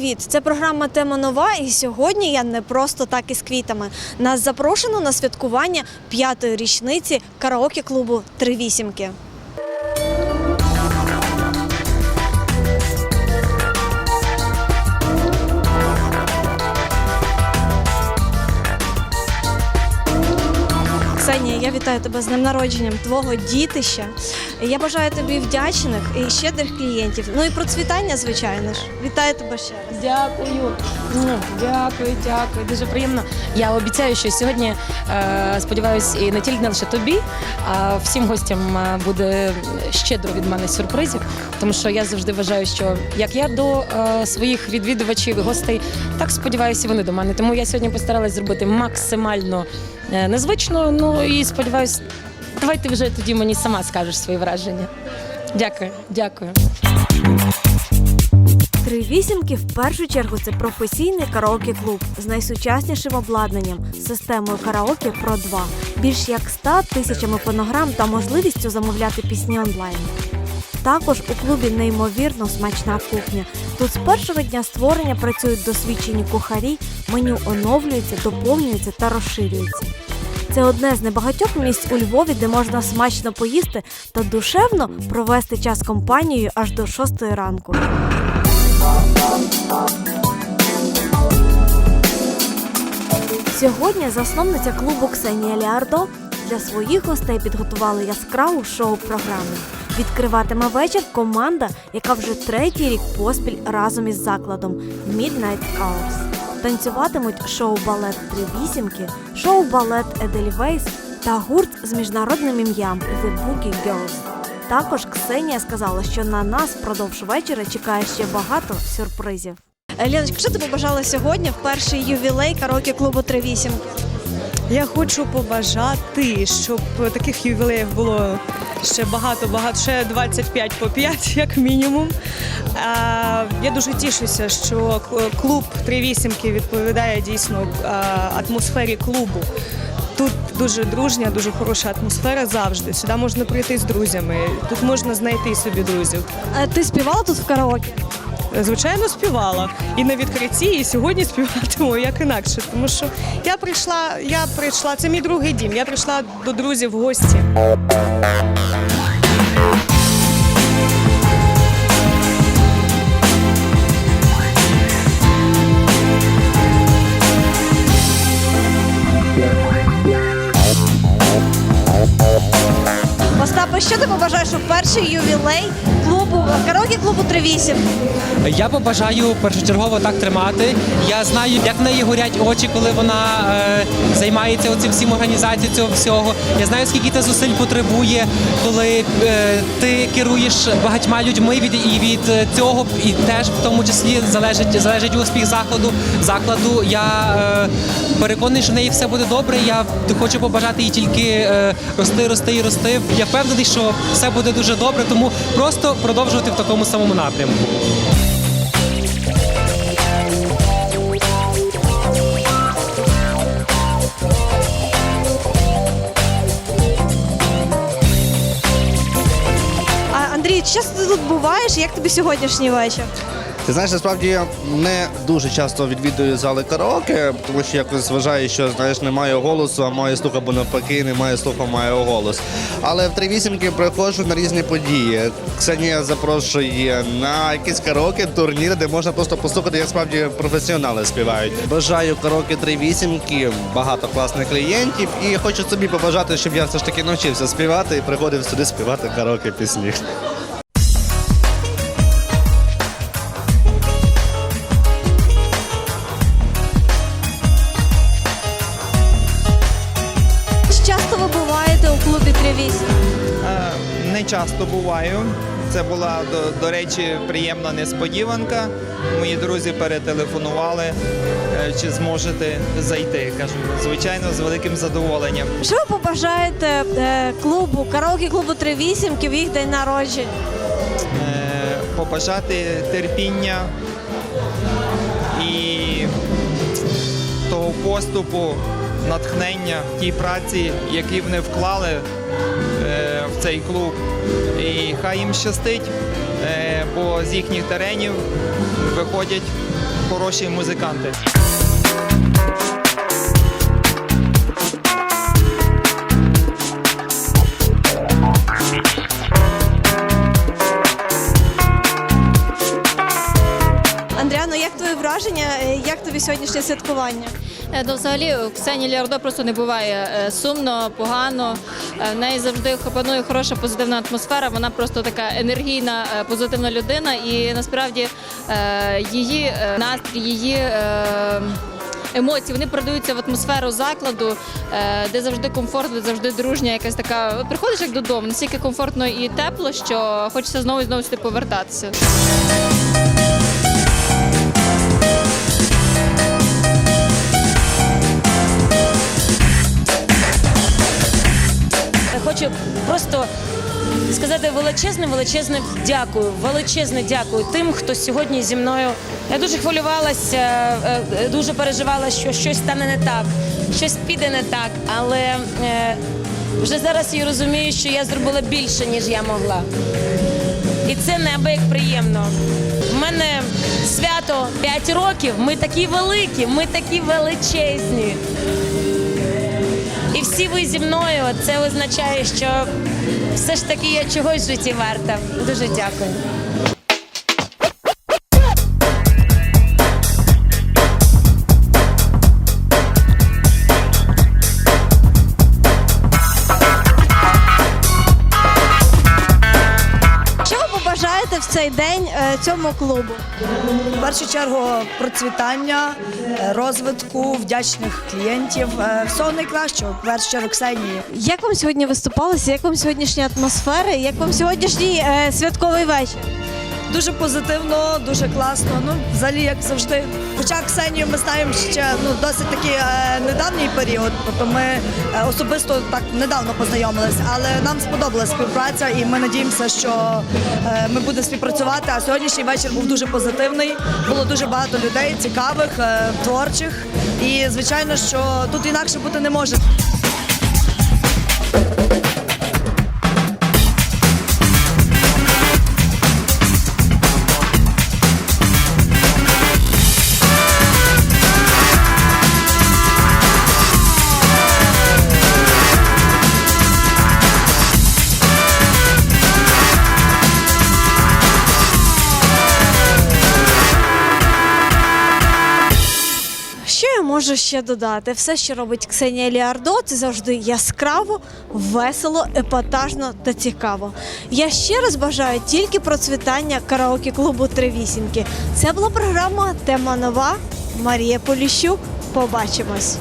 привіт! Це програма Тема нова. І сьогодні я не просто так із квітами. Нас запрошено на святкування п'ятої річниці караоке клубу Три вісімки. Ксенія, я вітаю тебе з днем народженням твого дітища. Я бажаю тобі вдячних і щедрих клієнтів. Ну і процвітання, звичайно ж. Вітаю тебе ще раз. Дякую. Ну, Дякую, дякую. Дуже приємно. Я обіцяю, що сьогодні е, сподіваюся, і не тільки не лише тобі, а всім гостям е, буде щедро від мене сюрпризів. Тому що я завжди вважаю, що як я до е, своїх відвідувачів і гостей, так сподіваюся, вони до мене. Тому я сьогодні постаралась зробити максимально незвично. Ну і сподіваюся, давай ти вже тоді мені сама скажеш свої враження. Дякую, дякую. Три вісімки в першу чергу це професійний караоке-клуб з найсучаснішим обладнанням, системою караоке Pro 2, більш як 100 тисячами фонограм та можливістю замовляти пісні онлайн. Також у клубі неймовірно смачна кухня. Тут з першого дня створення працюють досвідчені кухарі, меню оновлюється, доповнюється та розширюється. Це одне з небагатьох місць у Львові, де можна смачно поїсти та душевно провести час компанією аж до 6 ранку. Сьогодні засновниця клубу Ксенія Ліардо для своїх гостей підготували яскраву шоу-програму. Відкриватиме вечір команда, яка вже третій рік поспіль разом із закладом Midnight Hours. Танцюватимуть шоу-балет Три вісімки, шоу-балет Edelweiss та гурт з міжнародним ім'ям The Boogie Girls. Також Ксенія сказала, що на нас впродовж вечора чекає ще багато сюрпризів. Леночка, що ти побажала сьогодні в перший ювілей караоке клубу Три вісімки? Я хочу побажати, щоб таких ювілеїв було ще багато, багато, ще 25 по 5, як мінімум. Я дуже тішуся, що клуб «Три вісімки» відповідає дійсно атмосфері клубу. Тут дуже дружня, дуже хороша атмосфера завжди. Сюди можна прийти з друзями, тут можна знайти собі друзів. А Ти співала тут в караоке? Звичайно, співала і на відкритті, і сьогодні співатиму як інакше. Тому що я прийшла, я прийшла, це мій другий дім. Я прийшла до друзів в гості. Що перший ювілей клубу караоке клубу Три вісімки? Я побажаю першочергово так тримати. Я знаю, як в неї горять очі, коли вона е, займається цим всім організацією цього всього. Я знаю, скільки це зусиль потребує, коли е, ти керуєш багатьма людьми від і від е, цього, і теж в тому числі залежить залежить успіх заходу закладу. Я е, переконаний, що в неї все буде добре. Я хочу побажати їй тільки е, рости, рости і рости. Я впевнений, що все буде дуже добре, тому просто продовжувати в такому самому напрямку. Андрій, часто тут буваєш? Як тобі сьогоднішній вечір? Ти знаєш, насправді я не дуже часто відвідую зали караоке, тому що якось вважаю, що знаєш, немає голосу, а має слух або навпаки, немає слуху, має голос. Але в три вісімки приходжу на різні події. Ксенія запрошує на якісь караоке, турніри, де можна просто послухати, як справді професіонали співають. Бажаю караоке три вісімки, багато класних клієнтів, і хочу собі побажати, щоб я все ж таки навчився співати і приходив сюди співати караоке пісні. Часто буваю. Це була, до, до речі, приємна несподіванка. Мої друзі перетелефонували, е, чи зможете зайти. Кажу, звичайно, з великим задоволенням. Що ви побажаєте е, клубу, караоке клубу Три вісімки в їх день народження? Е, Побажати терпіння і того поступу, натхнення тій праці, які вони вклали цей клуб. І хай їм щастить, е, бо з їхніх теренів виходять хороші музиканти. Андріано, як твоє враження? Е, Як тобі сьогоднішнє святкування? Е, Ну, взагалі, у Ксенії Ліардо просто не буває е, сумно, погано. Е, В неї завжди панує хороша позитивна атмосфера. Вона просто така енергійна, позитивна людина. І насправді її настрій, її. Емоції вони передаються в атмосферу закладу, де завжди комфортно, де завжди дружня, якась така. Приходиш як додому, настільки комфортно і тепло, що хочеться знову і знову сюди повертатися. Сказати величезне, величезне дякую, величезне дякую тим, хто сьогодні зі мною. Я дуже хвилювалася, е, е, дуже переживала, що щось стане не так, щось піде не так, але е, вже зараз я розумію, що я зробила більше, ніж я могла. І це неабияк приємно. У мене свято 5 років. Ми такі великі, ми такі величезні. Всі ви зі мною. Це означає, що все ж таки я чогось в житті варта. Дуже дякую. Цьому клубу? В першу чергу процвітання, е, розвитку, вдячних клієнтів. е, Всього найкращого. В першу чергу Ксенії. Як вам сьогодні виступалося? Як вам сьогоднішня атмосфера? Як вам сьогоднішній е, святковий вечір? Дуже позитивно, дуже класно. Ну, взагалі, як завжди. Хоча Ксенію ми знаємо ще ну, досить такий е, недавній період, тобто ми е, особисто так недавно познайомились, але нам сподобалася співпраця, і ми надіємося, що е, ми будемо співпрацювати. А сьогоднішній вечір був дуже позитивний. Було дуже багато людей, цікавих, е, творчих. І звичайно, що тут інакше бути не може. Можу ще додати? Все, що робить Ксенія Ліардо, це завжди яскраво, весело, епатажно та цікаво. Я ще раз бажаю тільки процвітання караоке клубу Три вісімки. Це була програма Тема нова. Марія Поліщук. Побачимось.